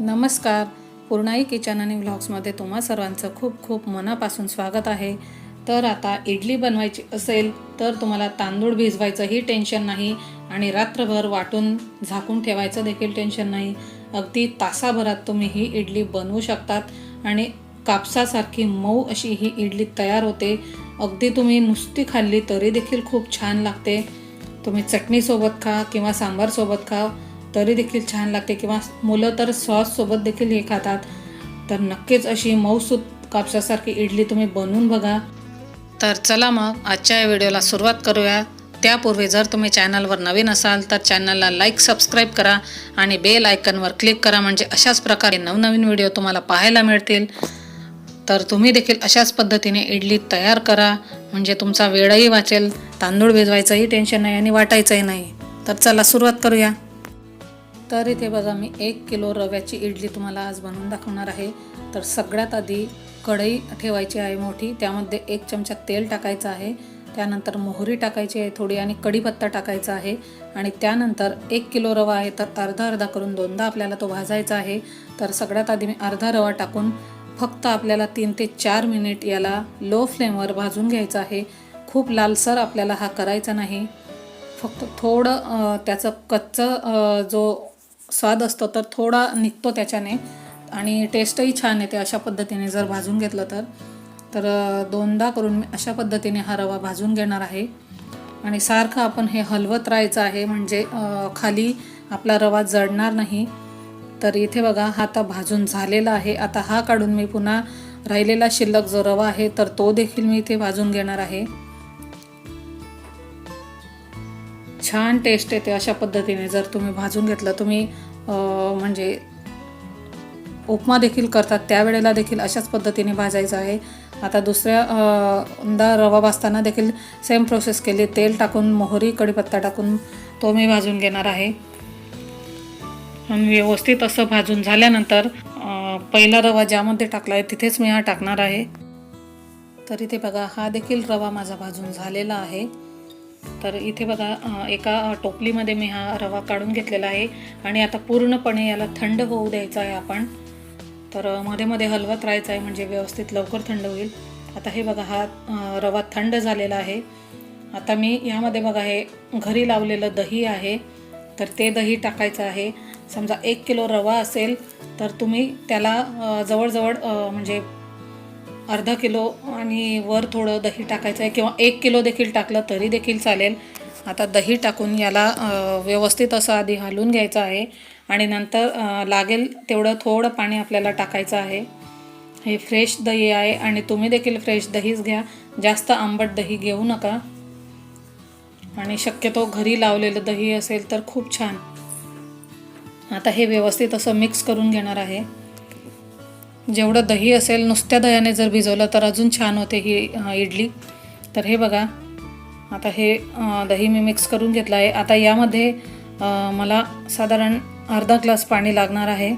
नमस्कार. पूर्णाई किचन आणि व्लॉग्समध्ये तुम्हा सर्वांचं खूप खूप मनापासून स्वागत आहे. तर आता इडली बनवायची असेल तर तुम्हाला तांदूळ भिजवायचंही टेन्शन नाही आणि रात्रभर वाटून झाकून ठेवायचं देखील टेन्शन नाही. अगदी तासाभरात तुम्ही ही इडली बनवू शकतात आणि कापसासारखी मऊ अशी ही इडली तयार होते. अगदी तुम्ही नुसती खाल्ली तरी देखील खूप छान लागते. तुम्ही चटणीसोबत खा किंवा सांबारसोबत खा. तरी देखील छान लागते किंवा मुलं तर सॉससोबत देखील हे खातात. तर नक्कीच अशी मऊसूत कापसासारखी इडली तुम्ही बनवून बघा. तर चला मग आजच्या या व्हिडिओला सुरुवात करूया. त्यापूर्वी जर तुम्ही चॅनलवर नवीन असाल तर चॅनलला लाईक सबस्क्राईब करा आणि बेल आयकनवर क्लिक करा म्हणजे अशाच प्रकारे नवनवीन व्हिडिओ तुम्हाला पाहायला मिळतील. तर तुम्ही देखील अशाच पद्धतीने इडली तयार करा. म्हणजे तुमचा वेळही वाचेल तांदूळ भिजवायचंही टेन्शन नाही आणि वाटायचंही नाही. तर चला सुरुवात करूया. तर इथे बघा मी एक किलो रव्याची इडली तुम्हाला आज बनवून दाखवणार आहे. तर सगळ्यात आधी कढई ठेवायची आहे मोठी त्यामध्ये एक चमचा तेल टाकायचं आहे. त्यानंतर मोहरी टाकायची आहे थोडी आणि कढीपत्ता टाकायचा आहे. आणि त्यानंतर एक किलो रवा आहे तर अर्धा अर्धा करून दोनदा आपल्याला तो भाजायचा आहे. तर सगळ्यात आधी मी अर्धा रवा टाकून फक्त आपल्याला तीन ते चार मिनिट याला लो फ्लेमवर भाजून घ्यायचा आहे. खूप लालसर आपल्याला हा करायचा नाही. फक्त थोडं त्याचं कच्चं जो स्वाद असतो तर थोडा निघतो त्याच्याने आणि टेस्टही छान येते अशा पद्धतीने. जर भाजून घेतलं तर तर दोनदा करून मी अशा पद्धतीने हा रवा भाजून घेणार आहे. आणि सारखं आपण हे हलवत राहायचं आहे म्हणजे खाली आपला रवा जळणार नाही. तर इथे बघा हा आता भाजून झालेला आहे. आता हा काढून मी पुन्हा राहिलेला शिल्लक जो रवा आहे तर तो देखील मी इथे भाजून घेणार आहे. छान टेस्ट येते अशा पद्धतीने. जर तुम्ही भाजून घेतलं तुम्ही म्हणजे उपमा देखील करतात त्यावेळेला देखील अशाच पद्धतीने भाजायचं आहे. आता दुसऱ्या दा रवा भाजताना देखील सेम प्रोसेस केली. तेल टाकून मोहरी कढीपत्ता टाकून तो मी भाजून घेणार आहे. आणि व्यवस्थित असं भाजून झाल्यानंतर पहिला रवा ज्यामध्ये टाकला आहे तिथेच मी हा टाकणार आहे. तर इथे बघा हा देखील रवा माझा भाजून झालेला आहे. तर इथे बघा एका टोपलीमध्ये मी हा रवा काढून घेतलेला आहे आणि आता पूर्णपणे याला थंड होऊ द्यायचा आहे आपण. तर मध्ये मध्ये हलवत राहायचं आहे म्हणजे व्यवस्थित लवकर थंड होईल. आता हे बघा हा रवा थंड झालेला आहे. आता मी यामध्ये बघा हे घरी लावलेलं दही आहे. तर ते दही टाकायचं आहे. समजा एक किलो रवा असेल तर तुम्ही त्याला जवळजवळ म्हणजे अर्धा किलो आणि वर थोडं दही टाकायचं आहे किंवा एक किलो देखील टाकलं तरी देखील चालेल. आता दही टाकून याला व्यवस्थित असं आधी हलवून घ्यायचं आहे आणि नंतर लागेल तेवढं थोडं पाणी आपल्याला टाकायचं आहे. हे फ्रेश दही आहे आणि तुम्ही देखील फ्रेश दहीच घ्या. जास्त आंबट दही घेऊ नका. आणि शक्यतो घरी लावलेलं दही असेल तर खूप छान. आता हे व्यवस्थित असं मिक्स करून घेणार आहे. जेवढं दही असेल नुसत्या दह्याने जर भिजवलं तर अजून छान होते ही इडली. तर हे बघा आता हे दही मी मिक्स करून घेतलं आहे. आता यामध्ये मला साधारण अर्धा ग्लास पाणी लागणार आहे.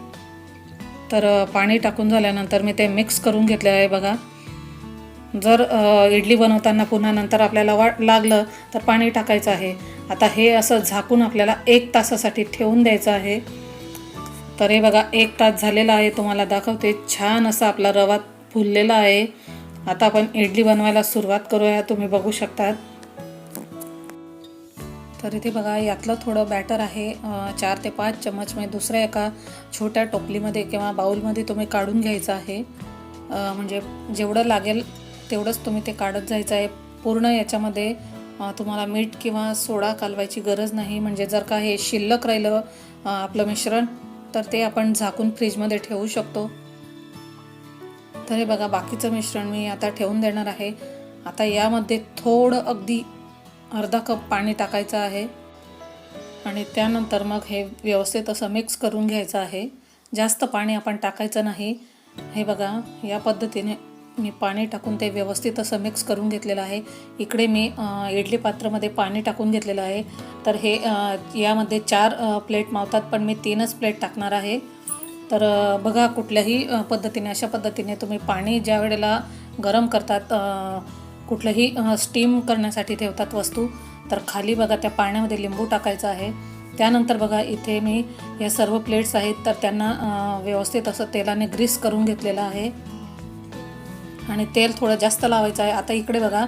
तर पाणी टाकून झाल्यानंतर मी ते मिक्स करून घेतले आहे बघा. जर इडली बनवताना पुन्हा नंतर आपल्याला वा लागलं तर पाणी टाकायचं आहे. आता हे असं झाकून आपल्याला एक तासासाठी ठेवून द्यायचं आहे. तर हे बघा एक तास झालेला आहे. तुम्हाला दाखवते छान असा आपला रवा फुललेला आहे. आता आपण इडली बनवायला सुरुवात करूया. तुम्ही बघू शकतात. तर इथे बघा यातलं थोडं बॅटर आहे. चार ते पाच चमच म्हणजे दुसऱ्या एका छोट्या टोपलीमध्ये किंवा बाऊलमध्ये तुम्ही काढून घ्यायचं आहे. म्हणजे जेवढं लागेल तेवढंच तुम्ही ते काढत जायचं आहे. पूर्ण याच्यामध्ये तुम्हाला मीठ किंवा सोडा कालवायची गरज नाही. म्हणजे जर का हे शिल्लक राहिलं आपलं मिश्रण तर ते आपण झाकून फ्रीजमध्ये ठेवू शकतो. तर हे बघा बाकीचं मिश्रण मी आता ठेवून देणार आहे. आता यामध्ये थोडं अगदी अर्धा कप पाणी टाकायचं आहे. आणि त्यानंतर मग हे व्यवस्थित असं मिक्स करून घ्यायचं आहे. जास्त पाणी आपण टाकायचं नाही. हे बघा या पद्धतीने मी पाणी टाकून ते व्यवस्थित असं मिक्स करून घेतलेलं आहे. इकडे मी इडली पात्रामध्ये पाणी टाकून घेतलेलं आहे. तर हे यामध्ये चार प्लेट मावतात पण मी तीनच प्लेट टाकणार आहे. तर बघा कुठल्याही पद्धतीने अशा पद्धतीने तुम्ही पाणी ज्या वेळेला गरम करतात कुठलंही स्टीम करण्यासाठी ठेवतात वस्तू तर खाली बघा त्या पाण्यामध्ये लिंबू टाकायचं आहे. त्यानंतर बघा इथे मी या सर्व प्लेट्स आहेत तर त्यांना व्यवस्थित असं तेलाने ग्रीस करून घेतलेलं आहे. आणि तेल थोडं जास्त लावायचं आहे. आता इकडे बघा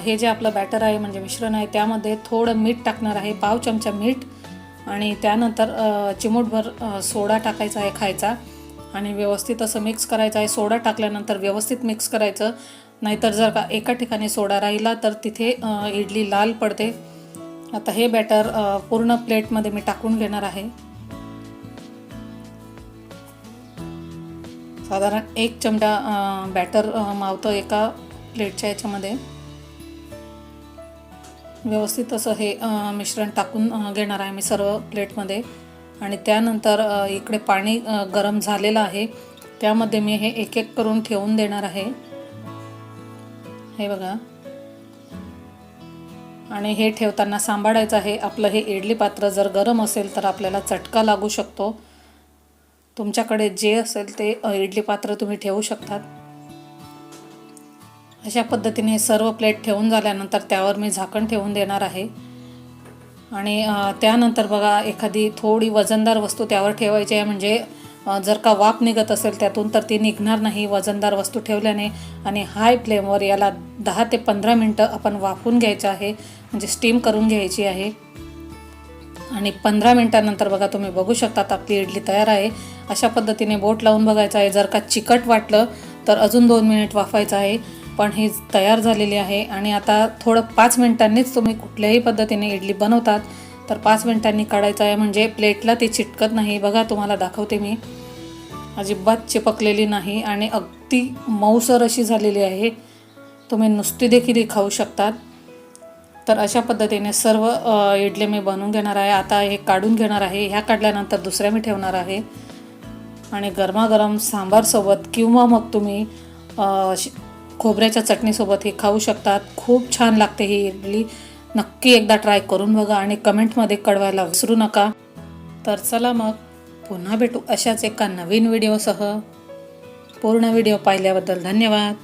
हे जे आपलं बॅटर आहे म्हणजे मिश्रण आहे त्यामध्ये थोडं मीठ टाकणार आहे पाव चमचा मीठ. आणि त्यानंतर चिमूटभर सोडा टाकायचा आहे खायचा. आणि व्यवस्थित असं मिक्स करायचं आहे. सोडा टाकल्यानंतर व्यवस्थित मिक्स करायचं. नाहीतर जर का एका ठिकाणी सोडा राहिला तर तिथे इडली लाल पडते. आता हे बॅटर पूर्ण प्लेटमध्ये मी टाकून घेणार आहे. साधारण एक चमचा बॅटर मावतं एका प्लेटच्या याच्यामध्ये. व्यवस्थित असं हे मिश्रण टाकून घेणार आहे मी सर्व प्लेटमध्ये आणि त्यानंतर इकडे पाणी गरम झालेलं आहे. त्यामध्ये मी हे एक एक करून ठेवून देणार आहे. हे बघा. आणि हे ठेवताना सांभाळायचं आहे. आपलं हे इडली पात्र जर गरम असेल तर आपल्याला चटका लागू शकतो. तुमच्याकडे जे असेल ते इडली पात्र तुम्ही ठेवू शकतात. अशा पद्धतीने सर्व प्लेट ठेवून झाल्यानंतर त्यावर मी झाकण ठेवून देणार आहे. आणि त्यानंतर बघा एखादी थोडी वजनदार वस्तू त्यावर ठेवायची आहे. म्हणजे जर का वाफ निघत असेल त्यातून तर ती निघणार नाही वजनदार वस्तू ठेवल्याने. आणि हाय फ्लेमवर याला दहा ते पंधरा मिनटं आपण वाफून घ्यायचं आहे. म्हणजे स्टीम करून घ्यायची आहे. आणि पंधरा मिनटानंतर बघा तुम्ही बघू शकतात आपली इडली तयार आहे. अशा पद्धतीने बोट लावून बघायचं आहे. जर का चिकट वाटलं तर अजून दोन मिनिट वाफायचं आहे. पण ही तयार झालेली आहे आणि आता थोडं पाच मिनिटांनीच तुम्ही कुठल्याही पद्धतीने इडली बनवतात तर पाच मिनिटांनी काढायचं आहे. म्हणजे प्लेटला ती चिटकत नाही. बघा तुम्हाला दाखवते मी. अजिबात चिपकलेली नाही आणि अगदी मऊसर अशी झालेली आहे. तुम्ही नुसती देखील खाऊ शकतात. तर अशा पद्धतीने सर्व इडले मी बनवून घेणार आहे. आता हे काढून घेणार आहे. ह्या काढल्यानंतर दुसऱ्या मी ठेवणार आहे. आणि गरमागरम सांबारसोबत किंवा मग तुम्ही खोबऱ्याच्या चटणीसोबत हे खाऊ शकतात. खूप छान लागते ही इडली. नक्की एकदा ट्राय करून बघा आणि कमेंटमध्ये कळवायला विसरू नका. तर चला मग पुन्हा भेटू अशाच एका नवीन व्हिडिओसह पूर्ण व्हिडिओ पाहिल्याबद्दल धन्यवाद.